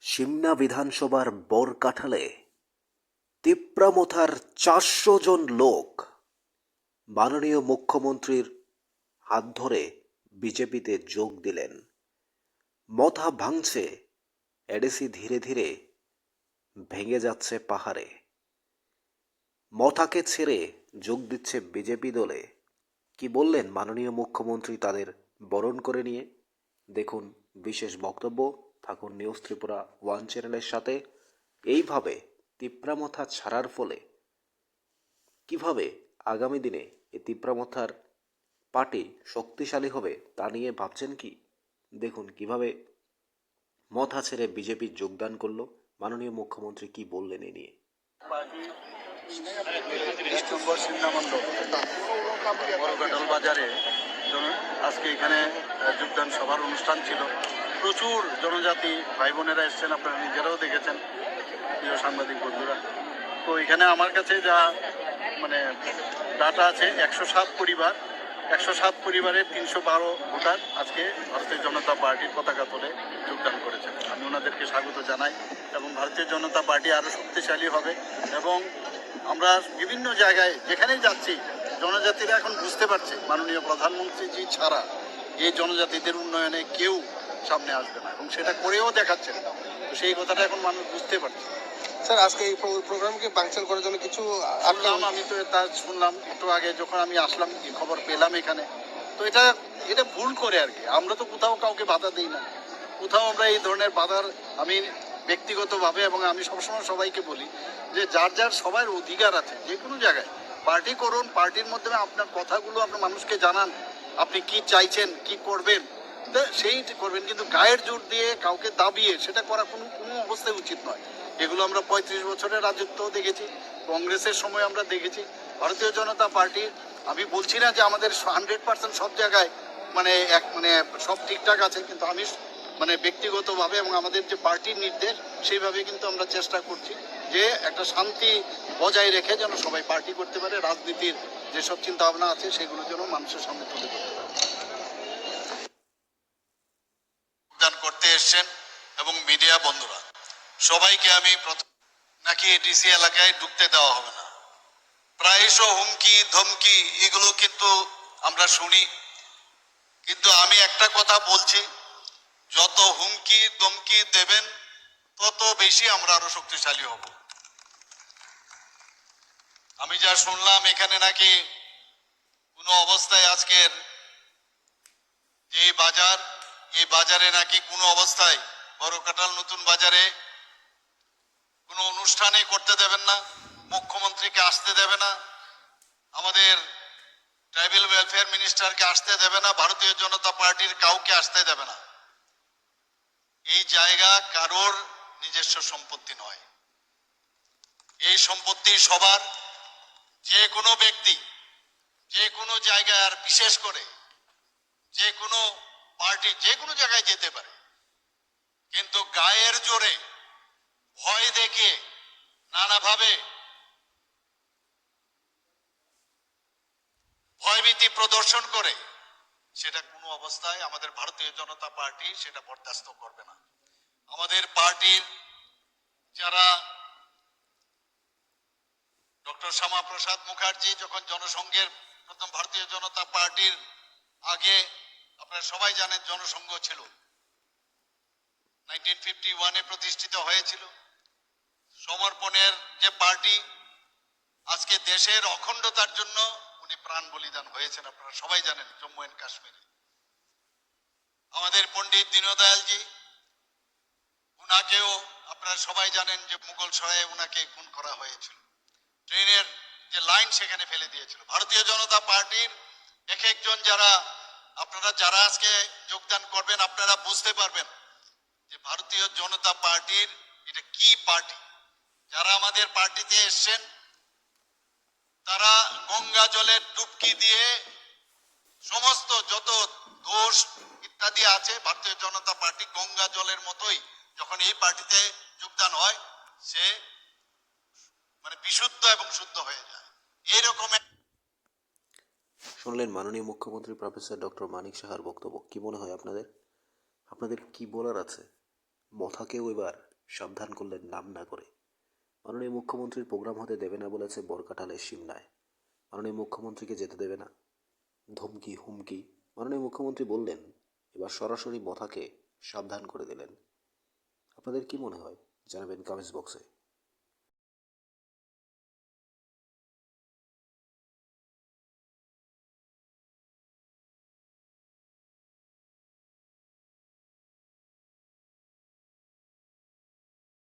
সিমনা বিধানসভার বরকাঠালে তিপ্রামথার চারশো জন লোক মাননীয় মুখ্যমন্ত্রীর হাত ধরে বিজেপিতে যোগ দিলেন। মথা ভাঙছে, এডিসি ধীরে ধীরে ভেঙে যাচ্ছে পাহাড়ে। মথাকে ছেড়ে যোগ দিচ্ছে বিজেপি দলে। কি বললেন মাননীয় মুখ্যমন্ত্রী তাদের বরণ করে নিয়ে? দেখুন বিশেষ বক্তব্য। থাকুন নিউজ ত্রিপুরা ওয়ান চ্যানেলের সাথে এইভাবে তিপ্রামথা ছাড়ার ফলে কীভাবে আগামী দিনে এই তিপ্রামথার পার্টি শক্তিশালী হবে তা নিয়ে ভাবছেন কি? দেখুন, কীভাবে মথা ছেড়ে বিজেপি যোগদান করল, মাননীয় মুখ্যমন্ত্রী কি বললেন এ নিয়ে? বাজারে আজকে এখানে যোগদান সভার অনুষ্ঠান ছিল। প্রচুর জনজাতি ভাই বোনেরা এসছেন, আপনারা নিজেরাও দেখেছেন, প্রিয় সাংবাদিক বন্ধুরা। তো এখানে আমার কাছে যা মানে ডাটা আছে, একশো সাত পরিবার। একশো সাত পরিবারের তিনশো বারো ভোটার আজকে ভারতীয় জনতা পার্টির পতাকা তোলে যোগদান করেছেন। আমি ওনাদেরকে স্বাগত জানাই এবং ভারতীয় জনতা পার্টি আরও শক্তিশালী হবে এবং আমরা বিভিন্ন জায়গায় যেখানেই যাচ্ছি জনজাতিরা এখন বুঝতে পারছে মাননীয় প্রধানমন্ত্রীজি ছাড়া এই জনজাতিদের উন্নয়নে কেউ সামনে আসবে না এবং সেটা করেও দেখাচ্ছেন। তো সেই কথাটা এখন মানুষ বুঝতে পারছে। স্যার আজকে এই প্রোগ্রামকে বাংচাল করার জন্য কিছু শুনলাম আমি তো তা শুনলাম একটু আগে যখন আমি আসলাম এই খবর পেলাম এখানে। তো এটা এটা ভুল করে আর কি। আমরা তো কোথাও কাউকে বাধা দিই না। কোথাও আমরা এই ধরনের বাধার আমি ব্যক্তিগতভাবে এবং আমি সবসময় সবাইকে বলি যে যার যার সবার অধিকার আছে যে কোনো জায়গায়। পার্টি করুন, পার্টির মাধ্যমে আপনার কথাগুলো আপনার মানুষকে জানান, আপনি কি চাইছেন, কি করবেন? সেই করবেন, কিন্তু গায়ের জোর দিয়ে কাউকে দাবিয়ে সেটা করা কোনো কোনো অবস্থায় উচিত নয়। এগুলো আমরা পঁয়ত্রিশ বছরের রাজত্বও দেখেছি, কংগ্রেসের সময় আমরা দেখেছি। ভারতীয় জনতা পার্টি, আমি বলছি না যে আমাদের হান্ড্রেড পার্সেন্ট সব জায়গায় মানে এক মানে সব ঠিকঠাক আছে, কিন্তু আমি মানে ব্যক্তিগতভাবে এবং আমাদের যে পার্টির নির্দেশ, সেইভাবে কিন্তু আমরা চেষ্টা করছি। যে একটা শান্তি বজায় রেখে যেন সবাই পার্টি করতে পারে, রাজনীতির যেসব চিন্তা ভাবনা আছে সেগুলো যেন মানুষের সামনে তুলে ধরতে পারে। করতে এসছেন এবং মিডিয়া বন্ধুরা, সবাইকে আমি নাকি এডিসি এলাকায় ঢুকতে দেওয়া হবে না। প্রায়শ হুমকি, ধমকি, এগুলো কিন্তু আমরা শুনি। কিন্তু আমি একটা কথা বলছি, যত হুমকি, ধমকি দেবেন বেশি আমরা আরও শক্তিশালী হব। আমি যা শুনলাম, এখানে নাকি কোনো অবস্থায় আজকের যে বাজার, এই বাজারে নাকি কোনো অবস্থায়, বড় কাটাল নতুন বাজারে কোনো অনুষ্ঠানে করতে দেবেন না, মুখ্যমন্ত্রীকে আসতে দেবে না, আমাদের ট্রাইবেল ওয়েলফেয়ার মিনিস্টারকে আসতে দেবে না, ভারতীয় জনতা পার্টির কাউকে আসতে দেবে না। এই জায়গা কারোর নিজস্ব সম্পত্তি নয়। এই সম্পত্তি সবার, যে কোনো ব্যক্তি, যে কোনো জায়গায় আর বিশেষ করে, যে কোনো পার্টি, যে কোনো জায়গায় যেতে পারে। কিন্তু গায়ের জোরে, ভয় দেখে, নানাভাবে ভয়ভীতি প্রদর্শন করে, সেটা কোনো অবস্থায় আমাদের ভারতীয় জনতা পার্টি সেটা বরদাস্ত করবে না। আমাদের পার্টির যারা ডক্টর শ্যামা প্রসাদ মুখার্জি যখন জনসংঘের প্রথম ভারতীয় জনতা পার্টির আগে, আপনারা সবাই জানেন জনসংঘ ছিল। নাইনটিন ফিফটি ওয়ানে প্রতিষ্ঠিত হয়েছিল। সমর্পণের যে পার্টি, আজকে দেশের অখণ্ডতার জন্য উনি প্রাণ বলিদান হয়েছেন, আপনারা সবাই জানেন জম্মু এন্ড কাশ্মীরে। আমাদের পণ্ডিত দীনদয়ালজি উনাকেও আপনারা সবাই জানেন যে মুঘল সরায়ে উনাকে খুন করা হয়েছিল। ট্রেনের যে লাইন সেখানে ফেলে দিয়েছিল। ভারতীয় জনতা পার্টির এক একজন যারা, আপনারা যারা আজকে যোগদান করবেন, আপনারা বুঝতে পারবেন যে ভারতীয় জনতা পার্টির এটা কি পার্টি। যারা আমাদের পার্টিতে এসছেন, তারা গঙ্গা জলের ডুবকি দিয়ে সমস্ত যত দোষ ইত্যাদি আছে, ভারতীয় জনতা পার্টি গঙ্গা জলের মতোই যখন এই পার্টিতে যোগদান হয়, সে মানে বিশুদ্ধ এবং শুদ্ধ হয়ে যায়। এইরকম শুনলেন মাননীয় মুখ্যমন্ত্রী প্রফেসর ডক্টর মানিক সাহার বক্তব্য। কি মনে হয় আপনাদের? আপনাদের কি বলার আছে? মথাকেও এবার সাবধান করলেন নাম না করে। মাননীয় মুখ্যমন্ত্রীর প্রোগ্রাম হতে দেবে না বলেছে বরকাটালের সিমনায় মাননীয় মুখ্যমন্ত্রীকে যেতে দেবে না। ধমকি, হুমকি। মাননীয় মুখ্যমন্ত্রী বললেন, এবার সরাসরি মথাকে সাবধান করে দিলেন। আপনাদের কি মনে হয়? জানাবেন কমেন্টস বক্সে